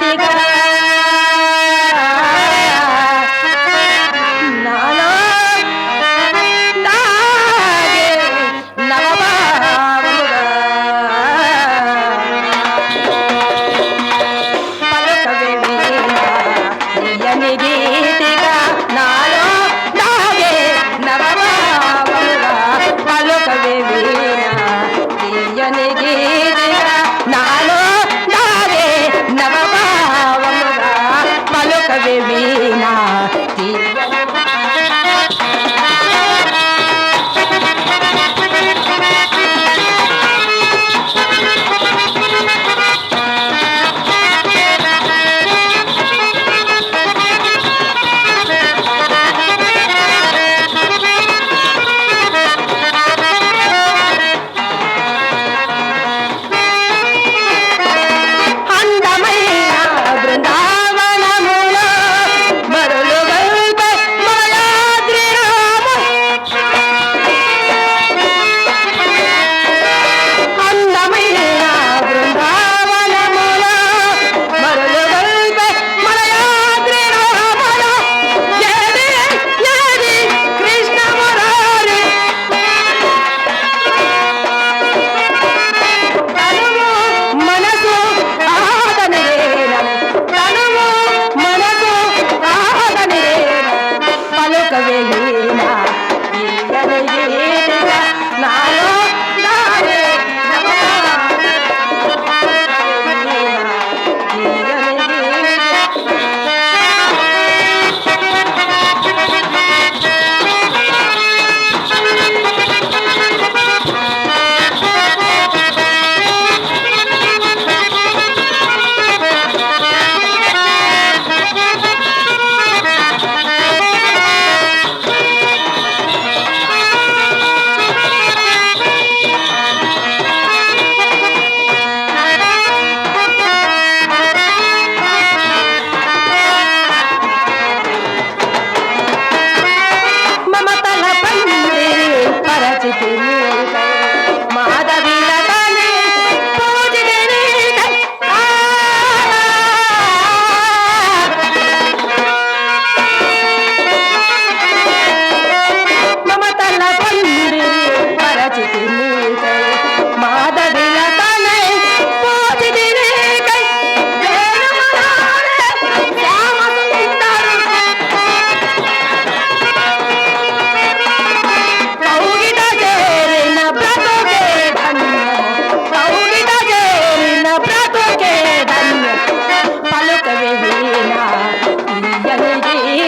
টিকা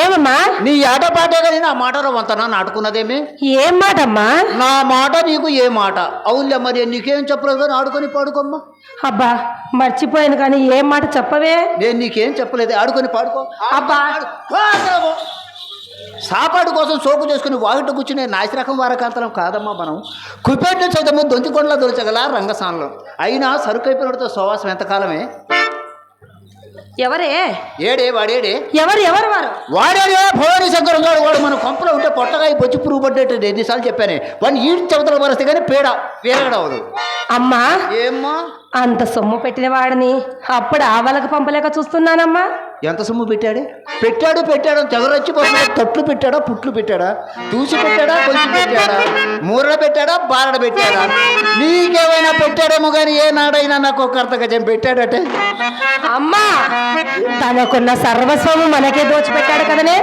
ఏమమ్మా? నీ ఆట పాటే కానీ నా మాటలో వంతన నాటుకున్నదేమి? ఏం మాటమ్మా? నా మాట నీకు ఏ మాట? అవునులే మరి నీకేం చెప్పలేదు కానీ ఆడుకొని పాడుకోమ్మా. అబ్బా మర్చిపోయాను కానీ ఏం మాట చెప్పవే? నేను నీకేం చెప్పలేదు ఆడుకొని పాడుకో. అబ్బా. సాపాడు కోసం సోకు చేసుకుని వాకిట కూర్చునే నాసిరకం వారకాంతరం కాదమ్మా మనం. కుపెట్టిన చదువు దొంతికొండలో దొరచగల రంగస్థానంలో అయినా సరుకు అయిపోయినతో సోవాసం ఎంతకాలమే? ఎవరే? ఏడే వాడేడే? ఎవరు ఎవరు వారు? వాడేడే భవానీ శంకరం గారు వాడు మన కొంపలో ఉంటే పొట్టగా బొచ్చి పురుగు పడ్డట్టు ఎన్నిసార్లు చెప్పానే. వాడిని ఈడు చెవతల పరిస్తే కానీ పేడ వేరగడవదు అమ్మా? ఏమ్మా? అంత సొమ్ము పెట్టిన వాడిని అప్పుడు ఆవలకు పంపలేక చూస్తున్నానమ్మా. ఎంత సొమ్ము పెట్టాడు? పెట్టాడు పెట్టాడు తెగరొచ్చిపోతున్నాడు తట్లు పెట్టాడా పుట్లు పెట్టాడా? తూసి పెట్టాడా కొంచెం పెట్టాడా? మూరడ పెట్టాడా బారడ పెట్టాడా? నీకేమైనా పెట్టాడేమో కానీ ఏ నాడైనా నాకు ఒక అర్ధ గజం పెట్టాడటే. అమ్మా తనకున్న సర్వస్వము మనకే దోచిపెట్టాడు కదనే.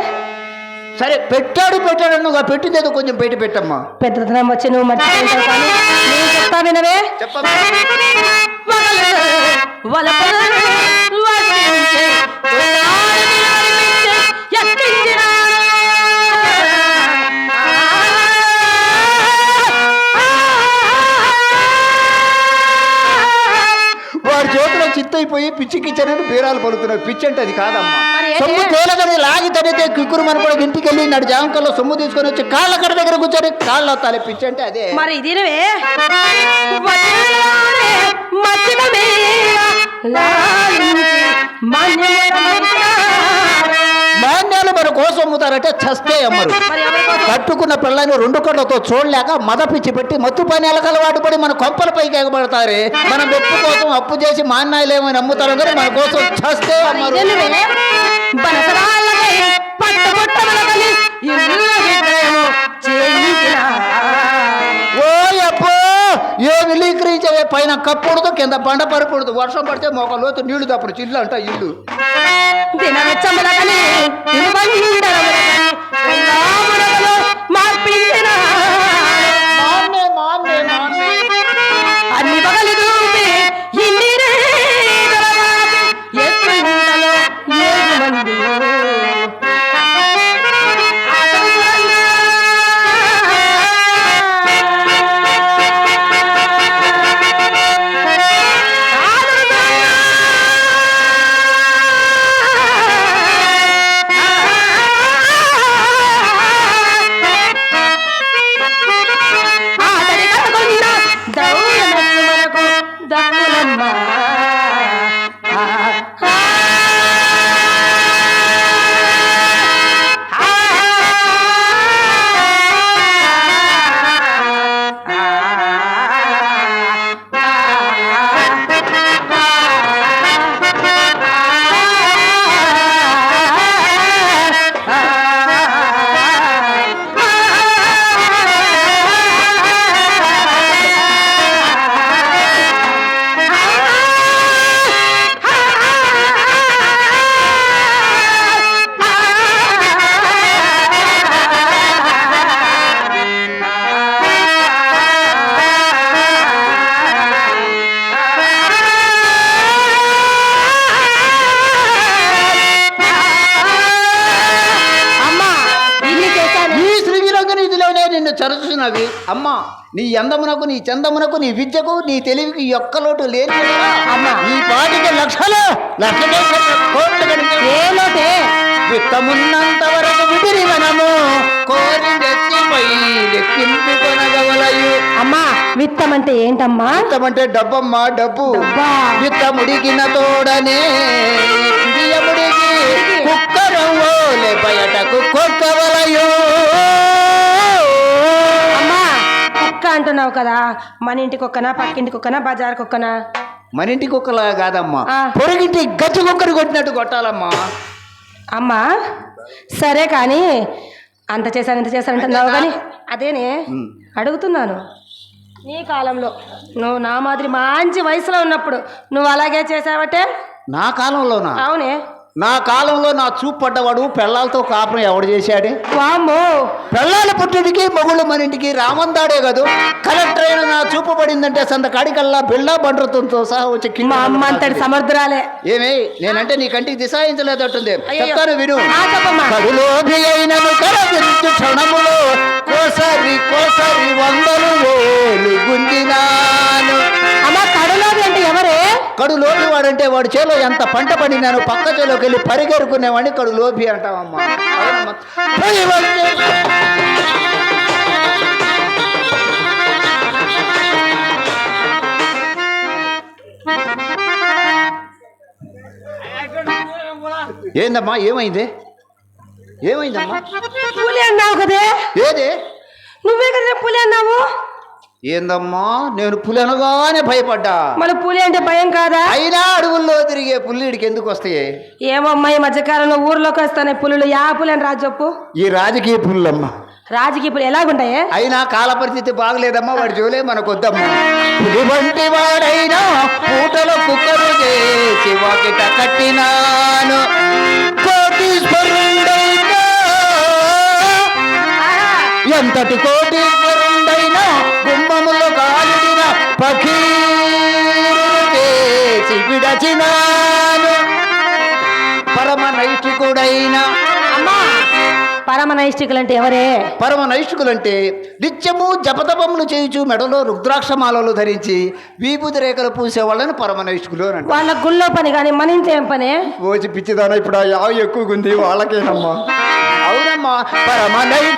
సరే పెట్టాడు పెట్టాడు నువ్వు పెట్టిందేదో కొంచెం బయట పెట్టమ్మా. పెద్దతనం వచ్చి నువ్వు మర్చిపోయింటావు కానీ నేను చెప్తా వినవే. చెప్పమ్మా. వలపలు ఉల్లాలని నడిపించే, ఎక్కించిన. వాడి చేతిలో చిత్తైపోయి పిచ్చికిచ్చానని బీరాలు పలుకుతున్నావు పిచ్చి అంటే అది కాదమ్మా? సొమ్ము తేలదని లాగి తడితే కిక్కురు మన కూడా ఇంటికి వెళ్ళి నాడు జామకల్లో సొమ్ము తీసుకొని వచ్చి కాళ్ళ కడ దగ్గర కూర్చొని కాళ్ళు వస్తాలి పిచ్చి అంటే అదే. మరి ఇదినవే మాన్యాలు మన కోసం అమ్ముతారంటే చస్తే అమ్మరు? కట్టుకున్న పిల్లని రెండు కళ్ళతో చూడలేక మద పిచ్చి పెట్టి మత్తు పని అలవాటు పడి మన కొంపల పైకి ఎగబడతారే. మన మెప్పు కోసం అప్పు చేసి మాన్యాలు ఏమైనా అమ్ముతారు కానీ మన కోసం చస్తే మరి అమ్మరు పైన కప్పకూడదు కింద బండ పడకూడదు వర్షం పడితే మోక లోతు నీళ్ళు తప్పరు ఇల్లు అంట ఇల్లు. మా చరచున్నవి అమ్మా నీ అందమునకు నీ చందమునకు నీ విద్యకు నీ తెలివికి ఈ ఒక్క లోటు లేని అమ్మా. ఈ పాటికి లక్షలు లక్షలే కోట్లు కనుక ఏ లోటే? విత్తమున్నంత వరకు విడిరి మనము కోరి అమ్మా విత్తం అంటే ఏంటమ్మా? విత్తమంటే డబ్బమ్మా డబ్బు. విత్తముడికిన తోడనే బియ్యముడికి కుక్కరవ్వోలే బయటకు కొట్టవలయు అంటున్నావు కదా? మన ఇంటి కుక్కనా పక్కింటి కుక్కనా బజార్ కుక్కనా మన ఇంటి కుక్కలా కాదమ్మా. పొరుగింటి గచ్చి కుక్కని కొట్టినట్టు కొట్టాలమ్మా. అమ్మా సరే కానీ అంత చేశాను ఇంత చేశాను అంటున్నావు కానీ అదేనే. అడుగుతున్నాను. నీ కాలంలో నువ్వు నా మాదిరి మంచి వయసులో ఉన్నప్పుడు నువ్వు అలాగే చేసావటే నా కాలంలోనా? అవునే. నా కాలంలో నా చూపు పడ్డవాడు పెళ్ళాలతో కాపురం ఎవడు చేశాడే? వామ్మో! పెళ్ళాల పుట్టింటికి మొగుళ్ళు మన ఇంటికి రామందాడే కాదు? కలెక్టర్ అయిన నా చూపు పడిందంటే సంత కాడికల్లా బిళ్ళ బండ్రతంతో సహా వచ్చి మా అమ్మ అంతటి సమర్థురాలే. ఏమే నేనంటే నీ కంటికి దిశాయించలేదట్టుంది. చెప్తాను విను. ఆ, చెప్పమ్మా. కడులోభి అయినను కరవించు క్షణములో కోసరి కోసరి వందలు వేలు గుంజినాను కడు లోపి వాడంటే వాడి చేలో ఎంత పంట పడినాను పక్క చేలోకి వెళ్ళి పరిగెరుకునేవాడిని కడు లోపి వచ్చే. ఏందమ్మా ఏమైంది? ఏమైందమ్మా? పులి అన్నావు కదే? ఏది? నువ్వే కదా పులి అన్నావు? ఏందమ్మా? నేను పులి అనగానే భయపడ్డా. మన పులి అంటే భయం కాదా? అయినా అడవుల్లో తిరిగే పుల్లిడికి ఎందుకు వస్తాయి? ఏమమ్మా ఈ మధ్యకాలంలో ఊర్లోకి వస్తానే పులులు? యా పులి అని రాజు చెప్పు. ఈ రాజకీయ పుల్లమ్మ. రాజకీయ పులి ఎలాగుంటాయే? అయినా కాల పరిస్థితి బాగలేదమ్మా వాడి జోలే మనకు వద్దమ్మా పులి వంటి వాడైనా పూటలో కుక్కలు చేసి వాకిట కట్టినాను. కోటీశ్వరుడైనా. ఎంతటి గుమ్మములో కాలిడిన పఖీరుడు చేసి విడచినాను పరమ నైష్టికుడైన అమ్మా పరమ నైష్టికులు అంటే ఎవరే? పరమ నైష్టికులంటే నిత్యము జపతపములు చేయుచు మెడలో రుద్రాక్షమాలలు ధరించి విభూతి రేఖలు పూసే వాళ్ళని పరమ నైష్టికులు అని. వాళ్ళ గుళ్ళో పని కానీ మన ఏం పని? ఓచి పిచ్చిదాన ఇప్పుడు ఆ యావ ఎక్కువగా ఉంది వాళ్ళకేనమ్మా. అవునమ్మా పరమ పరదీసి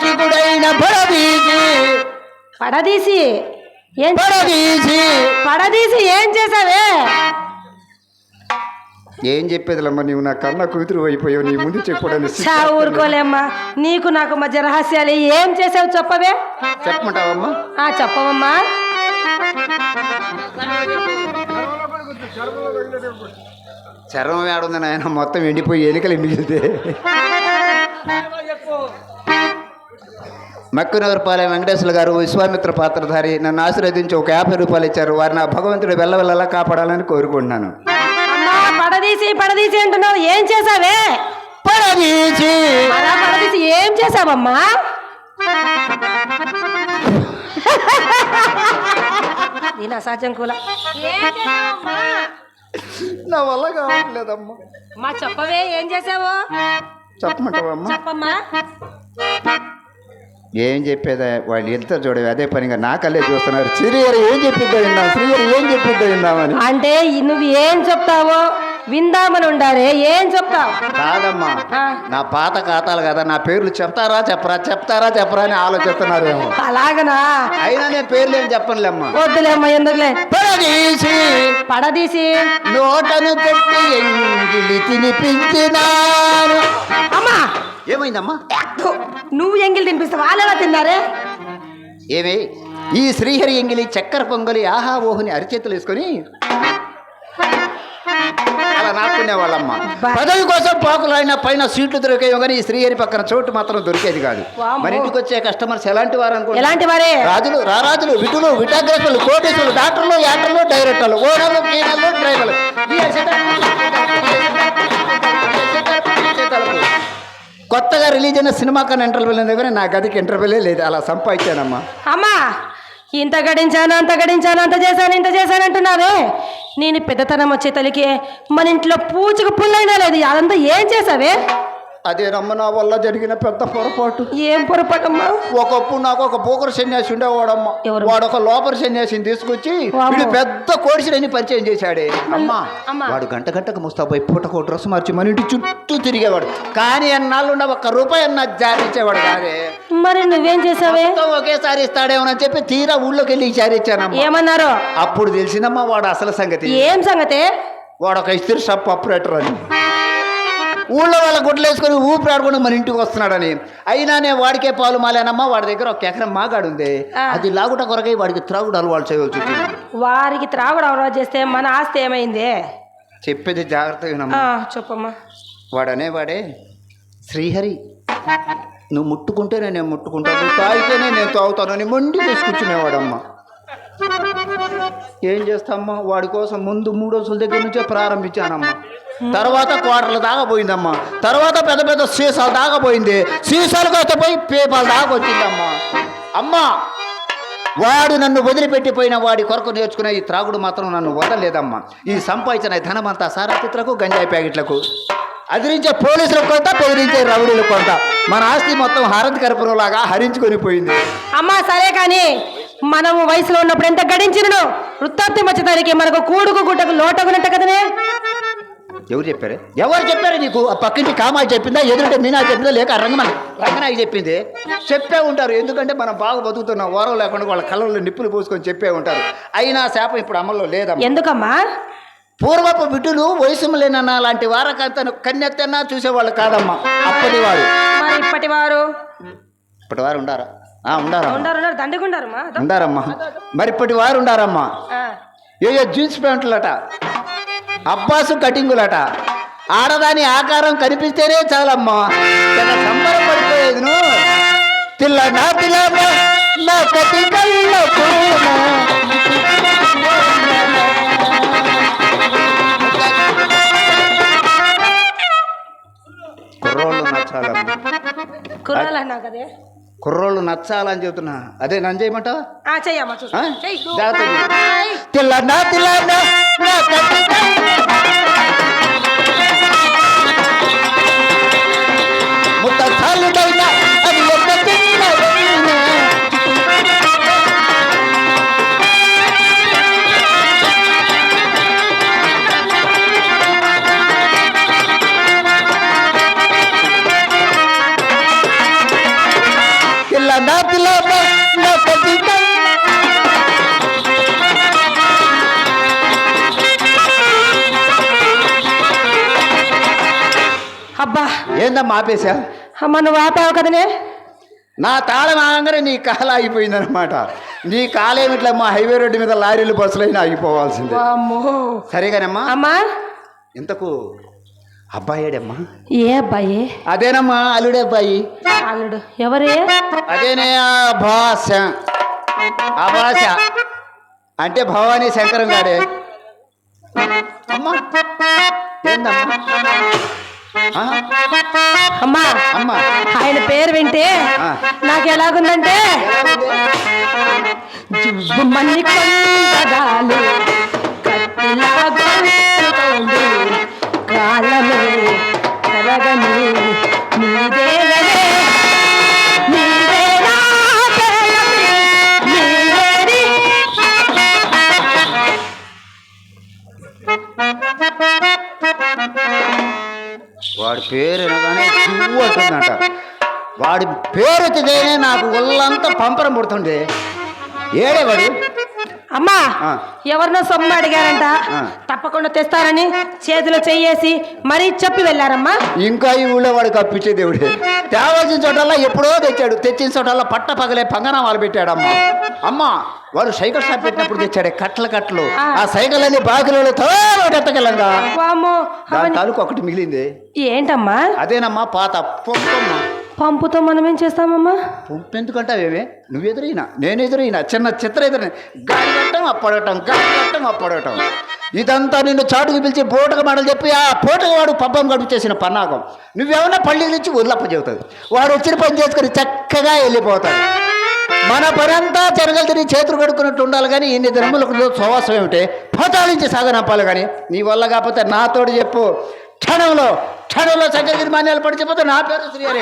పడదీసి ఏం పరదీసి పడదీసి. ఏం చేసావే? ఏం చెప్పేదిలమ్మా నీవు? నా కన్న కూతురు అయిపోయావు. నీ ముందు చెప్పడానికి చా ఊరుకోలేమ్మా. నీకు నాకు మధ్య రహస్యాలు ఏం చేసావు చెప్పవే? చెప్పమంటావమ్మా? ఆ చెప్పవమ్మా. చర్మం ఏడుంది నాయన. మొత్తం ఎండిపోయి ఎలుకలు మిగిలితే. మక్కునగరపాలెం వెంకటేశ్వర గారు విశ్వామిత్ర పాత్రధారి నన్ను ఆశీర్వదించి ఒక యాభై రూపాయలు ఇచ్చారు. వారిని నా భగవంతుడు వెళ్ళవెళ్ళలా కాపాడాలని కోరుకుంటున్నాను. అమ్మా పడదీసి పడదీసి అంటున్నావు. ఏం చేసావే పరదీసి అలా పడదీసి ఏం చేసావమ్మా దీని అసాధ్యం కూల. నా వల్ల కావట్లేదమ్మా. మా చెప్పవే ఏం చేసావు చెప్పమంటావమ్మా చెప్పమ్మా. ఏం చెప్పేదా? వాళ్ళు ఎంత చూడవి అదే పనిగా నాకల్లే చూస్తున్నారు. శ్రీహరి ఏం చెప్పిద్దా విన్నాం శ్రీహరి ఏం చెప్పిద్దా విన్నామని అంటే నువ్వు ఏం చెప్తావో విందామని ఉండారే ఏం చెప్తావు? కాదమ్మా నా పాత ఖాతాలు కదా నా పేర్లు చెప్తారా చెప్పరా చెప్తారా చెప్పరా అని ఆలోచిస్తున్నారేమో. అలాగనా? అయినా నేను పేర్లు ఏం చెప్పనులేమ్మా. వద్దులేమ్మా ఎందుకులే? పరదీసి పడదీసి. నోటను పెట్టి ఎంగిలి తినిపించినాను. అమ్మా! ఏమైందమ్మా? నువ్వు ఎంగిల్ తినిపిస్తావు? వాళ్ళు తిన్నారే? ఏమి ఈ శ్రీహరి ఎంగిలి చక్కెర పొంగలి ఆహా ఓహుని అరిచేతులు వేసుకొని అలా నాకునే వాళ్ళమ్మ. బా. పదవి కోసం పాకులైన పైన సీట్లు దొరికేవి కానీ ఈ శ్రీహరి పక్కన చోటు మాత్రం దొరికేది కాదు. మన ఇంటికి వచ్చే కస్టమర్స్ ఎలాంటి వారు అనుకో ఎలాంటి వారే? రాజులు రారాజులు విటులు విటాగ్రస్తులు కోటేశ్వరులు డాక్టర్లు యాక్టర్లు డైరెక్టర్లు ఓనర్లు క్లీనర్లు డ్రైవర్లు. కొత్తగా రిలీజ్ అయిన సినిమా కన్నా ఇంటర్వ్యూ లేదు కానీ నా గదికి ఇంటర్వ్యూలే లేదు. అలా సంపాదించానమ్మా. అమ్మా ఇంత గడించాను అంత గడించాను అంత చేశాను ఇంత చేశాను అంటున్నావే నేను పెద్దతనం వచ్చే తల్లికి మన ఇంట్లో పూచకు పుల్లైనా లేదు అదంతా ఏం చేసావే? అదేనమ్మ నా వల్ల జరిగిన పెద్ద పొరపాటు. ఏం పొరపాటమ్మా? ఒకప్పుడు నాకు ఒక పోకరు సన్యాసి ఉండేవాడమ్మ? వాడు ఒక లోపల సన్యాసిని తీసుకొచ్చి. వీడు పెద్ద కోడిసిడని పరిచయం చేశాడే. అమ్మా. వాడు గంట గంటకు ముస్తాబోయి పూటకు డ్రెస్ మార్చి మన ఇంటి చుట్టూ తిరిగేవాడు. కానీ ఎన్నాళ్ళు ఉన్న ఒక్క రూపాయి అన్న జారించేవాడు కాదే. మరి నువ్వేం చేసావే? ఒకేసారి ఇస్తాడేమోనని చెప్పి తీరా ఊళ్ళోకి వెళ్ళి ఇచ్చారిచ్చానమ్మా ఏమన్నారు? అప్పుడు తెలిసిందమ్మా వాడు అసలు సంగతి. ఏం సంగతే? వాడు ఒక ఇస్త్రీ షాప్ ఆపరేటర్ అని. ఊళ్ళో వాళ్ళ గుడ్లు వేసుకొని ఊపిరి ఆడుకొని మన ఇంటికి వస్తున్నాడని. అయినా నేను వాడికే పాలు మాలేనమ్మా వాడి దగ్గర ఒక ఎకరం మాగాడు ఉంది. అది లాగుట కొరకై వాడికి త్రాగుడు అలవాటు చేయవలసి వచ్చింది. వారికి త్రాగుడు అవరాజు చేస్తే మన ఆస్తి ఏమైంది? చెప్పేది జాగ్రత్తగా చెప్పమ్మా. వాడు అనేవాడే శ్రీహరి నువ్వు ముట్టుకుంటేనే నేను ముట్టుకుంటాను నువ్వు తాగితేనే నేను తాగుతాను అని మొండి తీసుకొచ్చినేవాడమ్మా ఏం చేస్తామ్మా వాడి కోసం ముందు మూడు రోజుల దగ్గర నుంచే ప్రారంభించానమ్మా. తర్వాత క్వార్టర్ల దాకా పోయిందమ్మా తర్వాత పెద్ద పెద్ద సీసాలు దాకా పోయింది సీసాలు కాస్త పోయి పేపాలు దాకా వచ్చిందమ్మా అమ్మా వాడు నన్ను వదిలిపెట్టిపోయిన వాడి కొరకు నేర్చుకునే ఈ త్రాగుడు మాత్రం నన్ను వదలలేదమ్మా. ఈ సంపాదించిన ధనమంతా సారాతిత్రకు గంజాయి ప్యాకెట్లకు. అదిరించే పోలీసులకు కొంత బెదిరించే రౌడీలకు కొంత మన ఆస్తి మొత్తం హారతి కర్పూరంలాగా హరించుకొని పోయింది. అమ్మా సరే కానీ మనము వయసులో ఉన్నప్పుడు ఎంత గడించినను వృత్తాప్తి వచ్చేదానికి మనకు కూడుకు గుట్టకు లోటగునట్ట కదనే? ఎవరు చెప్పారు? ఎవరు చెప్పారు నీకు? ఆ పక్కింటి కామాయి చెప్పిందా? ఎదురుంటే మీనా చెప్పిందా? లేక రంగమని రంగనాయి చెప్పింది. చెప్పే ఉంటారు. ఎందుకంటే మనం బాగా బతుకుతున్నాం. ఓరం లేకుండా వాళ్ళ కళ్ళల్లో నిప్పులు పోసుకొని చెప్పే ఉంటారు. అయినా శాపం ఇప్పుడు అమల్లో లేదమ్మా. ఎందుకమ్మా? పూర్వపు బిడ్డలు వయసు లేనన్న లాంటి వారకంతను కన్నెత్తన్నా చూసేవాళ్ళు కాదమ్మా. అప్పటి వారు మరి ఇప్పటి వారు ఇప్పటి వారు ఉండారా? ఉండారమ్మా. మరి ఇప్పటి వారు ఉండారమ్మా. ఏయో జీన్స్ ప్యాంటులట. అబ్బాసు కటింగులట. ఆడదాని ఆకారం కనిపిస్తేనే చాలమ్మా. తిల్ల నా పూన. కుర్రోళ్ళు నచ్చాలమ్మా. కదే? కుర్రోళ్ళు నచ్చాలని చెబుతున్నా. అదే నన్ను చేయమంటావా. తిల్లన్నా తిల్లన్నా అబ్బా! ఏందమ్మా ఆపేశా? అమ్మ నువ్వు ఆపావు కదనే? నా తాళం ఆగంగానే నీ కాలు ఆగిపోయిందనమాట నీ కాలేమిట్లా మా హైవే రోడ్డు మీద లారీలు బస్సులైనా ఆగిపోవాల్సిందే. అమ్మో సరేగానమ్మా. అమ్మా! ఇంతకు అబ్బాయేడమ్మా ఏ అబ్బాయి? అదేనమ్మా అల్లుడే అబ్బాయి. అల్లుడు ఎవరే? అదేనే భాష ఆ భాష అంటే భవానీ శంకరం గాడే. అమ్మా! ఏందమ్మా? అమ్మా అమ్మా ఆయన పేరు వింటే. నాకు ఎలాగుందంటే జువ్వమని కొండగాలి కత్తిలా గొంతుతోంది. కాలమే కరగని నీదే వాడి పేరు వినగానే జువ్వు అంటుందంట వాడి పేరు వచ్చితేనే నాకు ఒళ్ళంతా పంపరం పుడుతుండే ఏడే వాడు అమ్మా. ఎవరినో సొమ్ము అడిగారంట. తప్పకుండా తెస్తారని చేతిలో చెయ్యేసి మరీ చెప్పి వెళ్ళారమ్మా. ఇంకా ఈ ఊళ్ళో వాడికి అప్పించే దేవుడే. తేవాల్సిన చోటల్లా ఎప్పుడో తెచ్చాడు. తెచ్చిన చోటల్లా పట్ట పగలే పంగనామాలు పెట్టాడు అమ్మ అమ్మ వాడు సైకిల్ షాప్ పెట్టినప్పుడు తెచ్చాడే కట్టలు కట్టలు. ఆ. సైకిల్ బాకిలో తోటెత్తకెళ్ళంగా వామ్మో దాని తాలూకు ఒకటి మిగిలింది. ఏంటమ్మా? అదేనమ్మా పాత పొంపమ్మ పంపుతో మనం ఏం చేస్తామమ్మా? పంపు ఎందుకంటే నువ్వు ఎదురైనా నేను ఎదురైనా చిన్న చిత్ర ఎదురైనా గాలి కట్టం అప్పడటం గాలి కట్టం అప్పడటం ఇదంతా నిన్ను చాటుకు పిలిచి పోటక మాటలు చెప్పి ఆ పోటక వాడు పబ్బం గడుపు చేసిన పన్నాగం. నువ్వేమన్నా పళ్ళి నుంచి వదిలప్ప చెబుతుంది వాడు వచ్చిన పని చేసుకుని చక్కగా వెళ్ళిపోతాడు. మన పనంతా జరగలు తిరిగి చేతులు కడుక్కున్నట్టు ఉండాలి కానీ ఇన్ని దినములకు సోవాసం ఏమిటి? పోతాళించి సాగనంపాలి కానీ నీ వల్ల కాకపోతే నాతోడు చెప్పు. క్షణంలో క్షణంలో సగ మాన్యాలు పడి చెప్పితే నా పేరు శ్రీహరి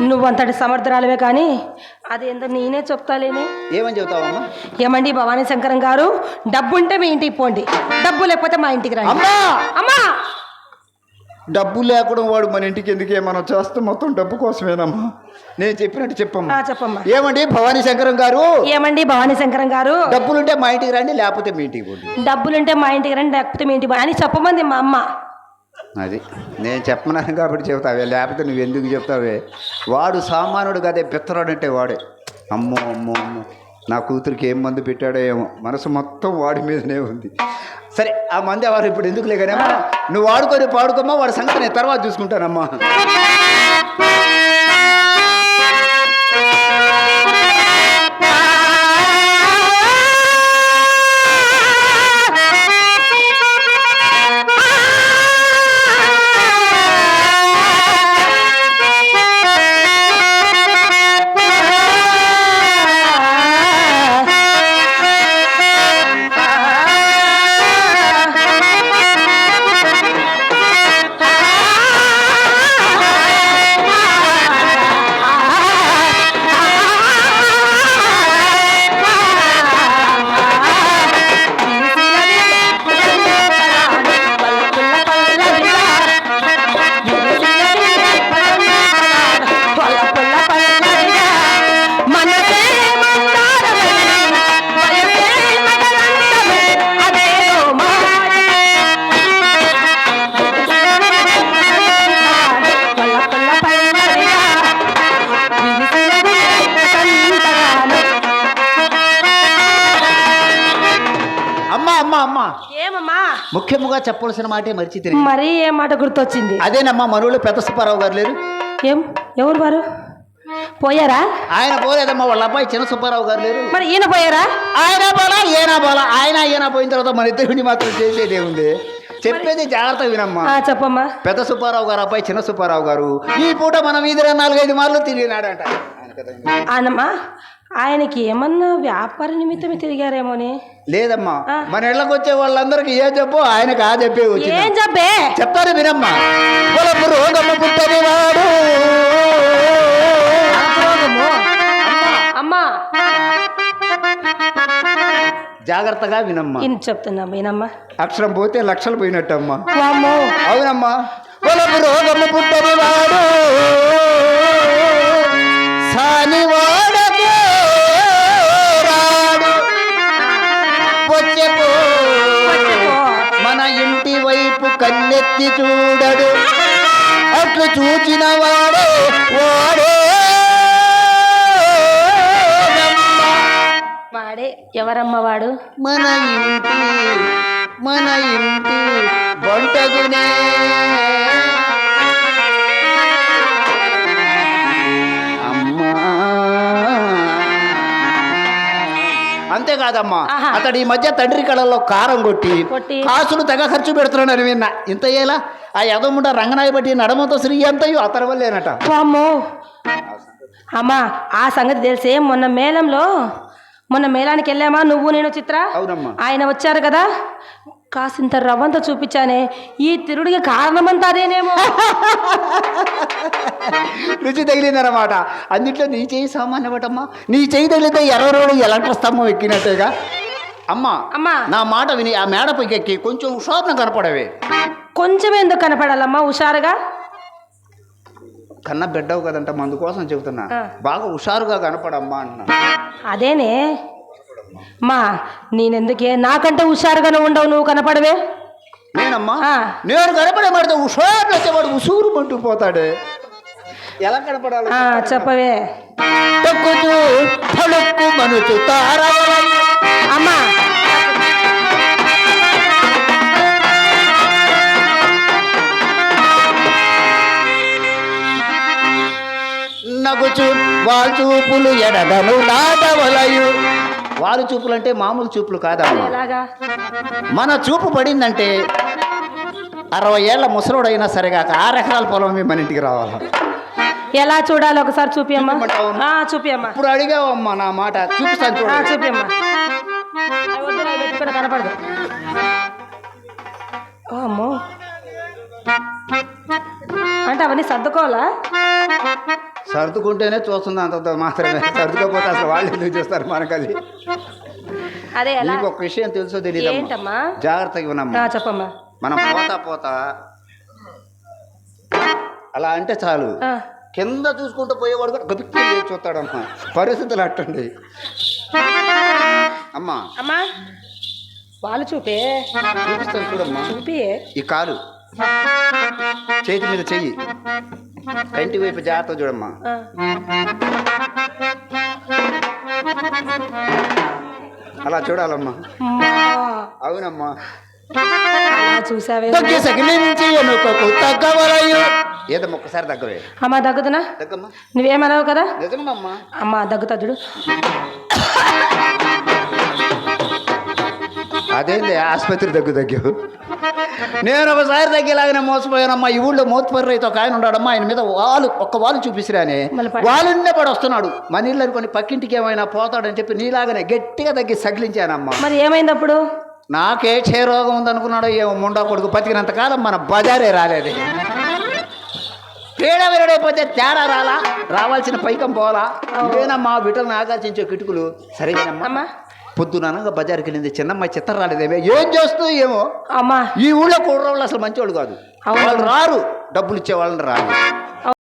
నువ్వంతటి సమర్థురాలవే కానీ అదేందో నేనే చెప్తాలేని. ఏమని చెబుతావమ్మా? ఏమండి భవానీ శంకరం గారు? డబ్బు ఉంటే మీ ఇంటికి పోండి. డబ్బు లేకపోతే మా ఇంటికి రండి. అమ్మా! డబ్బు లేకుండా వాడు మన ఇంటికి ఎందుకే మనం చేస్తే మొత్తం డబ్బు కోసమేనమ్మా. నేను చెప్పినట్టు చెప్పమ్మా. చెప్పమ్మా. ఏమండి భవానీ శంకరం గారు? ఏమండి భవానీ శంకరం గారు? డబ్బులుంటే మా ఇంటికి రండి లేకపోతే మీ ఇంటికి పోండి. డబ్బులుంటే మా ఇంటికి రండి లేకపోతే మీ ఇంటికి అని చెప్పమంది మా అమ్మ. అది. నేను చెప్పన్నాను కాబట్టి చెప్తావే లేకపోతే నువ్వు ఎందుకు చెప్తావే? వాడు సామానుడు కదే పిత్తరాడంటే వాడే. అమ్మో అమ్మో అమ్మో. నా కూతురికి ఏం మందు పెట్టాడో ఏమో. మనసు మొత్తం వాడి మీదనే ఉంది. సరే ఆ మంది ఎవరు ఇప్పుడు ఎందుకు లేకనేమో నువ్వు వాడుకొని పాడుకోమ్మా వాడి సంగతి నేను తర్వాత చూసుకుంటానమ్మా. చెప్పవలసిన మాటే మరిచి తిరిగి. మరీ ఏ మాట గుర్తొచ్చింది? అదేనమ్మా మనూళ్ళు పెద్ద సుబ్బారావు గారు లేరు? ఏం? ఎవరు వారు? పోయారా? ఆయన పోలేదమ్మా వాళ్ళ అబ్బాయి చిన్న సుబ్బారావు గారు లేరు. మరి ఈయన పోయారా? ఆయన పోలా ఈయన పోలా. ఆయన ఈయన పోయిన తర్వాత మన ఇద్దరిని మాత్రం చేసేది ఏముంది? చెప్పేది జాగ్రత్త వినమ్మా. చెప్పమ్మా. పెద్ద సుబ్బారావు గారు అబ్బాయి చిన్న సుబ్బారావు గారు ఈ పూట మనం వీధిలో నాలుగైదు మార్లు తిరిగినాడంట. ఆయనమ్మా ఆయనకి ఏమన్నా వ్యాపార నిమిత్తమే తిరిగారేమోని? లేదమ్మా. మన ఇళ్ళకి వచ్చే వాళ్ళందరికీ ఏ చెప్పు ఆయనకు ఆ చెప్పే ఏం చెప్పే చెప్తాను వినమ్మా. అమ్మా జాగ్రత్తగా వినమ్మా. చెప్తున్నా ఈయనమ్మా అక్షరం పోతే లక్షలు పోయినట్టమ్మా. అవునమ్మా. రోగము పుట్టని వాడు సాని వాడకు రాడు. వచ్చెపో. వచ్చెపో. మన ఇంటి వైపు కన్నెత్తి చూడడు. అట్లు చూచిన వాడే వాడే. వాడే ఎవరమ్మ వాడు? మన ఇంటి మన ఇంటి వంటగునే అంతేకాదమ్మా. అతడు ఈ మధ్య తండ్రి కళల్లో కారం కొట్టి. కాసులు తెగ ఖర్చు పెడుతున్నాడని విన్నా. ఇంత ఏలా? ఆ యదముండ రంగనాయ బట్టి నడమతో శ్రీ అంతయు అతని వల్లేనట. అమ్మా ఆ సంగతి తెలిసే మొన్న మేళంలో మొన్న మేళానికి వెళ్ళామా నువ్వు నేను చిత్ర? ఆయన వచ్చారు కదా? కాసింత రవ్వంతా చూపించానే ఈ తిరుడికి కారణమంతా అదేనేమో. రుచి తగిలిందనమాట అన్నిట్లో నీ చేయి సామాన్యమటమ్మా నీ చేయి తగిలితే ఎర్రరోడు ఎలాంటి స్తంభం ఎక్కినట్టేగా. అమ్మా అమ్మా. నా మాట విని ఆ మేడపైకి ఎక్కి కొంచెం హుషారున కనపడవే. కొంచెం ఎందుకు కనపడాలమ్మా హుషారుగా? కన్న బిడ్డవు కదంట మందు కోసం చెబుతున్నా. బాగా హుషారుగా కనపడమ్మా అంటున్నా అదేనే. మా నేనెందుకే? నాకంటే హుషారుగానే ఉండవు నువ్వు కనపడవే. నేనమ్మా. నేను కనపడే పడితే హుషారు వచ్చేవాడు ఉసూరు మంటూ పోతాడే. ఎలా కనపడాలి? చెప్పవే. తక్కుతూ మనుచు అమ్మా. నగుచు వాల్చూపులు ఎడదను నాటవలయు. వారు చూపులు అంటే మామూలు చూపులు కాదమ్మా. ఎలాగా? మన చూపు పడిందంటే అరవై ఏళ్ళ ముసలోడైనా సరిగాక ఆరు ఎకరాల పొలం మన ఇంటికి రావాలి? ఎలా చూడాలి ఒకసారి చూపియమ్మా? చూపియమ్మా. ఇప్పుడు అడిగావమ్మా నా మాట. చూపిస్తాను చూపియమ్మా. పెట్టుకుని కనపడదు. అమ్మో. అంటే అవన్నీ సర్దుకోవాలా? సర్దుకుంటేనే చూస్తుంది అంత మాత్రమే. సర్దుకోకపోతే అసలు వాళ్ళు ఎందుకు చేస్తారు మనకది? అదే నీకు ఒక విషయం తెలుసో ఏంటమ్మా? జాగ్రత్తగా వినమ్మా. చెప్పమ్మా. మనం పోతా పోతా అలా అంటే చాలు. కింద చూసుకుంటూ పోయేవాడు కూడా గబిక్కి చూస్తాడమ్మా. పరిస్థితులు అట్టండి. అమ్మా. అమ్మా వాళ్ళు చూపే. చూపిస్తాను చూడమ్మా. చూపి ఈ కాలు. చేతి మీద చెయ్యి. కంటి వైపు జాగ్రత్త చూడమ్మా. అలా చూడాలమ్మా. అవునమ్మా. చూసావే? ఏదమ్మా ఒక్కసారి అమ్మా దగ్గుతున్నా నువ్వేమన్నావు కదా? నిజమమ్మా అమ్మా దగ్గుతా చూడు. అదేంది ఆసుపత్రి దగ్గు దగ్గు? నేను ఒకసారి తగ్గేలాగానే మోసపోయానమ్మా. ఈ ఊళ్ళో మోతుపర్రి అయితే ఒక ఆయన ఉన్నాడమ్మా. ఆయన మీద వాళ్ళు ఒక్క వాళ్ళు చూపిసిరానే. వాళ్ళున్నే పడి వస్తున్నాడు మన ఇల్లు అనుకొని పక్కింటికి ఏమైనా పోతాడని చెప్పి నీలాగానే గట్టిగా తగ్గి సగిలించానమ్మా మరి ఏమైంది అప్పుడు? నాకే క్షయరోగం ఉందనుకున్నాడో ఏమో ముండా కొడుకు బతికినంతకాలం మన బజారే రాలేదు. తేడా విరడైపోతే తేడా రాలా? రావాల్సిన పైకం పోలా ఇదేనమ్మా విటలను ఆకర్షించే కిటుకులు సరేనమ్మా అమ్మా పొద్దుననగా బజార్కి వెళ్ళింది చిన్నమ్మాయి చిత్రం రాలేదేమే. ఏం చేస్తూ ఏమో? అమ్మా. ఈ ఊళ్ళో కుర్రోళ్ళు అసలు మంచివాళ్ళు కాదు. వాళ్ళు రారు. డబ్బులు ఇచ్చే వాళ్ళని రారు.